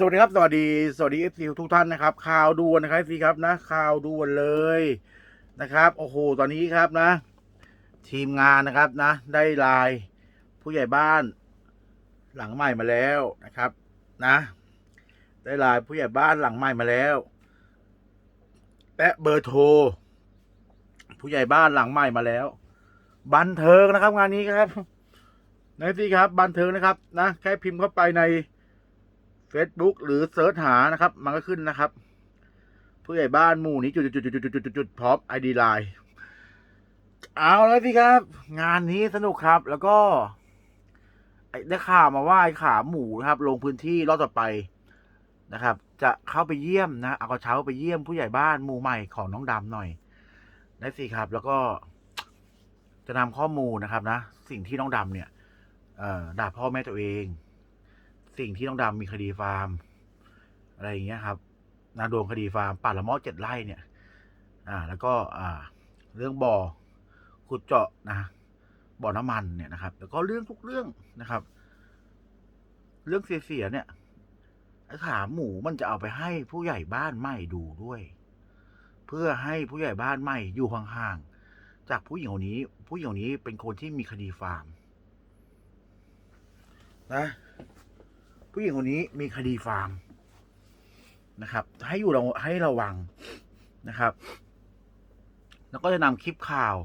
สวัสดีครับ สวัสดี สวัสดีเอฟซีทุกท่านนะครับ ข่าวด่วนนะครับซีครับนะ ข่าวด่วนเลยนะครับ โอ้โห ตอนนี้ครับนะ ทีมงานนะครับนะ ได้ไลน์ผู้ใหญ่บ้าน หลังใหม่มาแล้วนะครับนะ ได้ไลน์ผู้ใหญ่บ้านหลังใหม่มาแล้ว และเบอร์โทร ผู้ใหญ่บ้านหลังใหม่มาแล้ว บันเทิงนะครับ งานนี้ครับนะสิครับ บันเทิงนะครับนะ แค่พิมพ์เข้าไปใน Facebook หรือเซิร์ชหานะครับ มันก็ขึ้นนะครับ ผู้ใหญ่บ้านหมู่นี้จุดจุดจุดจุดจุดจุดจุดพร้อมไอดีไลน์เอาแล้วสิครับ งานนี้สนุกครับ แล้วก็ไอ้ได้ข่าวมาว่าไอ้ขาหมูนะครับ ลงพื้นที่รอบต่อไปนะครับ จะเข้าไปเยี่ยมนะเอากระเช้าไปเยี่ยมผู้ใหญ่บ้านหมู่ใหม่ของน้องดำหน่อยได้สิครับ แล้วก็จะนำข้อมูลนะครับนะ สิ่งที่น้องดำเนี่ยด่าพ่อแม่ตัวเอง สิ่งที่น้องดำมีคดีฟาร์ม อะไรอย่างเงี้ยครับนาโดนคดีฟาร์มป่าละมอเจ็ดไร่เนี่ย อ่า แล้วก็อ่า เรื่องบ่อขุดเจาะนะบ่อน้ำมันเนี่ยนะครับ แล้วก็เรื่องทุกเรื่องนะครับ เรื่องเสียเนี่ยขาหมูมันจะเอาไปให้ผู้ใหญ่บ้านใหม่ดูด้วย เพื่อให้ผู้ใหญ่บ้านใหม่อยู่ห่างๆจากผู้หญิงคนนี้ ผู้หญิงคนนี้เป็นคนที่มีคดีฟาร์ม นะ ผู้หญิงคนนี้มีคดีฟาร์มนะครับ ให้อยู่เราให้ระวังนะครับ แล้วก็จะนำคลิปข่าว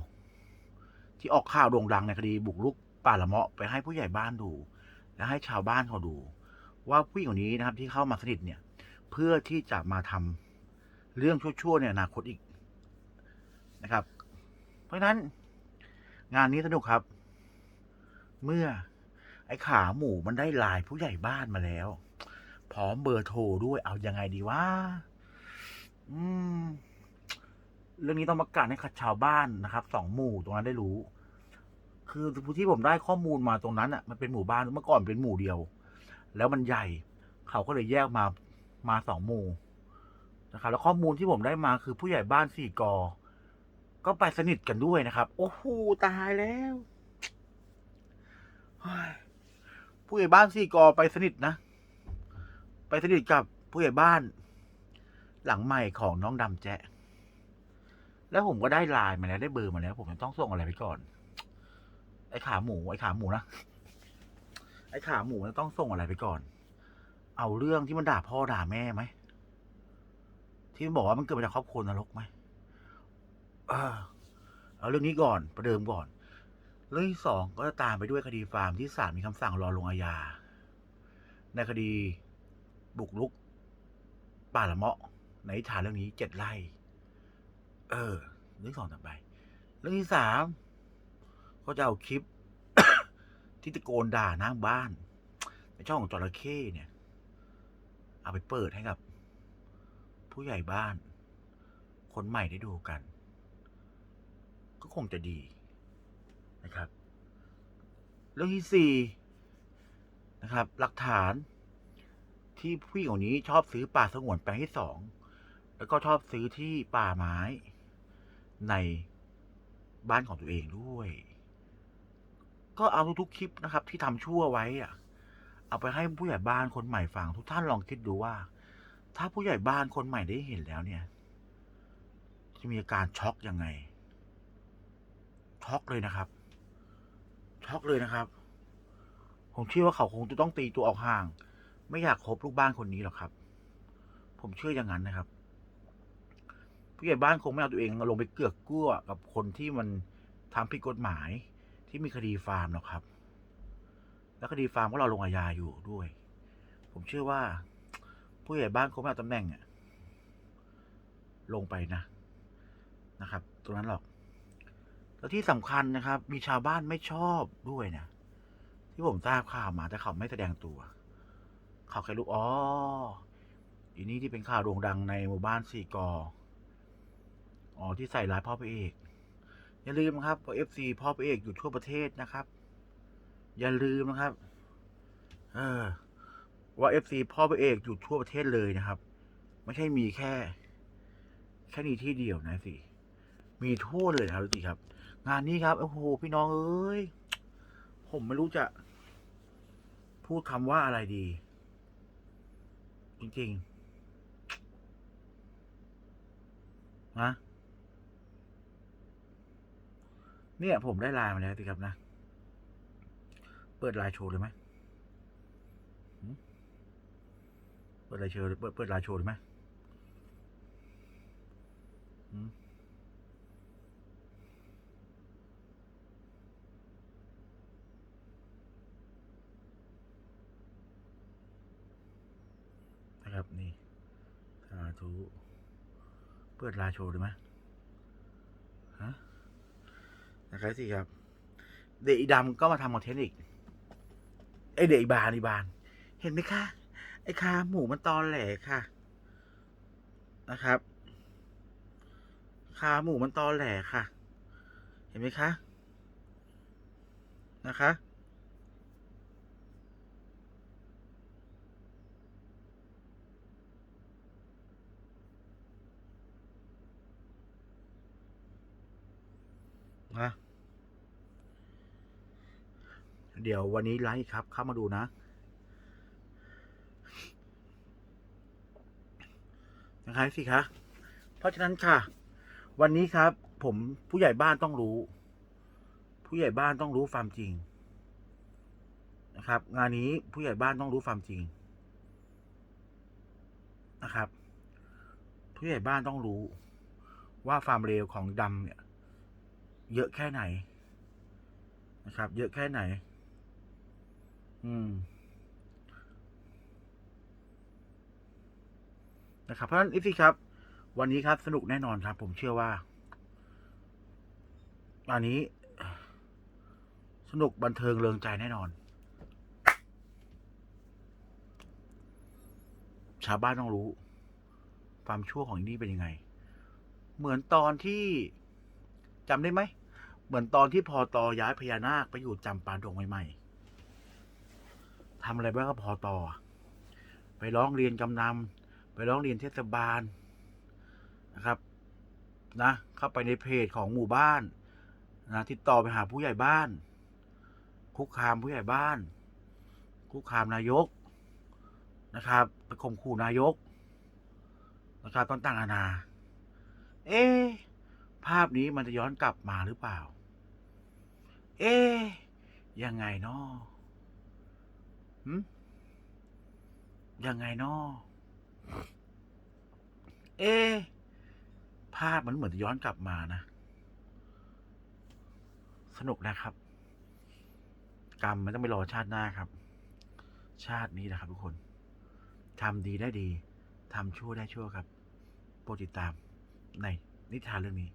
ที่ออกข่าวโด่งดังในคดีบุกรุกป่าละเมาะไปให้ผู้ใหญ่บ้านดู และให้ชาวบ้านเขาดู ว่าผู้หญิงคนนี้นะครับ ที่เข้ามาสนิทเนี่ย เพื่อที่จะมาทำเรื่องชั่วๆในอนาคตอีกนะครับ เพราะฉะนั้นงานนี้สนุกครับ เมื่อ ไอ้ขาหมูมันได้ลน์ผู้ใหญ่บ้านมาแล้ว พร้อมเบอร์โทรด้วยเอายังไงดีวะอืม เรื่องนี้ต้องประกาศให้ขัดชาวบ้านนะครับสองหมู่ตรงนั้นได้รู้ คือที่ผมได้ข้อมูลมาตรงนั้นอะมันเป็นหมู่บ้านเมื่อก่อนเป็นหมู่เดียว แล้วมันใหญ่ เขาก็เลยแยกมามาสองหมู่นะครับ แล้วข้อมูลที่ผมได้มาคือผู้ใหญ่บ้านสี่กอก็ไปสนิทกันด้วยนะครับ โอ้โหตายแล้ว ผู้ใหญ่บ้านสี่กอไปสนิทนะ ไปสนิทกับผู้ใหญ่บ้าน หลังใหม่ของน้องดำแจ๊ะแล้วผมก็ได้ไลน์มาแล้วได้เบอร์มาแล้ว ผมจะต้องส่งอะไรไปก่อน ไอ้ขาหมู ไอ้ขาหมูนะไอ้ขาหมูจะต้องส่งอะไรไปก่อน เอาเรื่องที่มันด่าพ่อด่าแม่ไหมที่มันบอกว่ามันเกิดมาจากครอบครัวนรกไหมเออเอาเรื่องนี้ก่อนประเดิมก่อน เรื่องที่สองก็จะตามไปด้วยคดีฟาร์มที่ศาลมีคำสั่งรอลงอาญาในคดีบุกรุก ป่าละเมาะ ในฐานเรื่องนี้เจ็ดไร่ เออ เรื่องสองต่อไป เรื่องที่สามก็จะเอาคลิป ที่ตะโกนด่าน้าบ้าน ในช่องของจระเข้เนี่ย เอาไปเปิดให้กับ ผู้ใหญ่บ้าน คนใหม่ได้ดูกัน ก็คงจะดี นะครับ เรื่องที่สี่นะครับ หลักฐานที่ผู้หญิงคนนี้ชอบซื้อป่าสงวนแปลงที่สองแล้วก็ชอบซื้อที่ป่าไม้ในบ้านของตัวเองด้วย ก็เอาทุกๆคลิปนะครับ ที่ทำชั่วไว้อะเอาไปให้ผู้ใหญ่บ้านคนใหม่ฟังทุกท่านลองคิดดูว่า ถ้าผู้ใหญ่บ้านคนใหม่ได้เห็นแล้วเนี่ย จะมีอาการช็อกยังไง ช็อกเลยนะครับ ช็อกเลยนะครับ ผมเชื่อว่าเขาคงจะต้องตีตัวออกห่าง ไม่อยากคบลูกบ้านคนนี้หรอกครับ ผมเชื่ออย่างนั้นนะครับ ผู้ใหญ่บ้านคงไม่เอาตัวเองลงไปเกือกกลั้วกับคนที่มันทำผิดกฎหมายที่มีคดีฟาร์มหรอกครับ แล้วคดีฟาร์มก็เราลงอาญาอยู่ด้วย ผมเชื่อว่า ผู้ใหญ่บ้านคงไม่เอาตำแหน่งอะลงไปนะนะครับ ตรงนั้นหรอก แล้วที่สำคัญนะครับ มีชาวบ้านไม่ชอบด้วยนะที่ผมทราบข่าวมาแต่เขาไม่แสดงตัว เขาแค่รู้อ๋ออีนี่ที่เป็นข่าวโด่งดังในหมู่บ้านสี่กออ๋อที่ใส่ร้ายพ่อพระเอก อย่าลืมนะครับเอฟซีพ่อพระเอกอยู่ทั่วประเทศนะครับ อย่าลืมนะครับ เออ ว่าเอฟซีพ่อพระเอกอยู่ทั่วประเทศเลยนะครับ ไม่ใช่มีแค่ แค่นี้ที่เดียวนะสิมีทั่วเลยครับดูสิครับ งานนี้ครับ โอ้โห พี่น้องเอ้ย ผมไม่รู้จะ พูดคำว่าอะไรดี จริงๆ นะ เนี่ย ผมได้ไลน์มาแล้วสิครับนะ เปิดไลน์โชว์เลยไหม เปิดไลน์โชว์เปิดเปิดไลน์โชว์เลยไหมหืมนะครับนี่สา ธุ เปิดไลน์โชว์เลยไหมฮะนะครับสิครับ เด็กดำก็มาทำคอนเทนต์อีก ไอเด็กบานอีบาน เห็นไหมคะ ไอขาหมูมันตอนแหลค่ะ นะครับขาหมูมันตอนแหลค่ะ เห็นไหมคะ นะคะ นะเดี๋ยววันนี้ไลฟ์ครับ เข้ามาดูนะ นะครับสิคะ เพราะฉะนั้นค่ะ วันนี้ครับ ผมผู้ใหญ่บ้านต้องรู้ ผู้ใหญ่บ้านต้องรู้ความจริง นะครับ งานนี้ผู้ใหญ่บ้านต้องรู้ความจริง นะครับ ผู้ใหญ่บ้านต้องรู้ว่าความเร็วของดำเนี่ย เยอะแค่ไหนนะครับ เยอะแค่ไหน อืมนะครับเพราะฉะนั้นอีซี่ครับ วันนี้ครับสนุกแน่นอนครับ ผมเชื่อว่าอันนี้ สนุกบันเทิงเริงใจแน่นอน ชาวบ้านต้องรู้ ความชั่วของอนี่เป็นยังไง เหมือนตอนที่จำได้ไหม เหมือนตอนที่พอตอย้ายพญานาคไปอยู่จำปาดงใหม่ๆทำอะไรบ้างก็พอตอไปร้องเรียนกำนำไปร้องเรียนเทศบาลนะครับนะเข้าไปในเพจของหมู่บ้านนะติดต่อไปหาผู้ใหญ่บ้าน คุกคามผู้ใหญ่บ้าน คุกคามนายกนะครับไปข่มขู่นายกนะครับต่างๆนานา เอ๊ภาพนี้มันจะย้อนกลับมาหรือเปล่า เอ๊ยังไงเนาะหืมยังไงเนาะเอ๊ภาพมันเหมือนจะย้อนกลับมานะ สนุกนะครับ กรรมมันต้องไปรอชาติหน้าครับ ชาตินี้นะครับทุกคนทำดีได้ดีทำชั่วได้ชั่วครับ โปรดติดตามในนิทานเรื่องนี้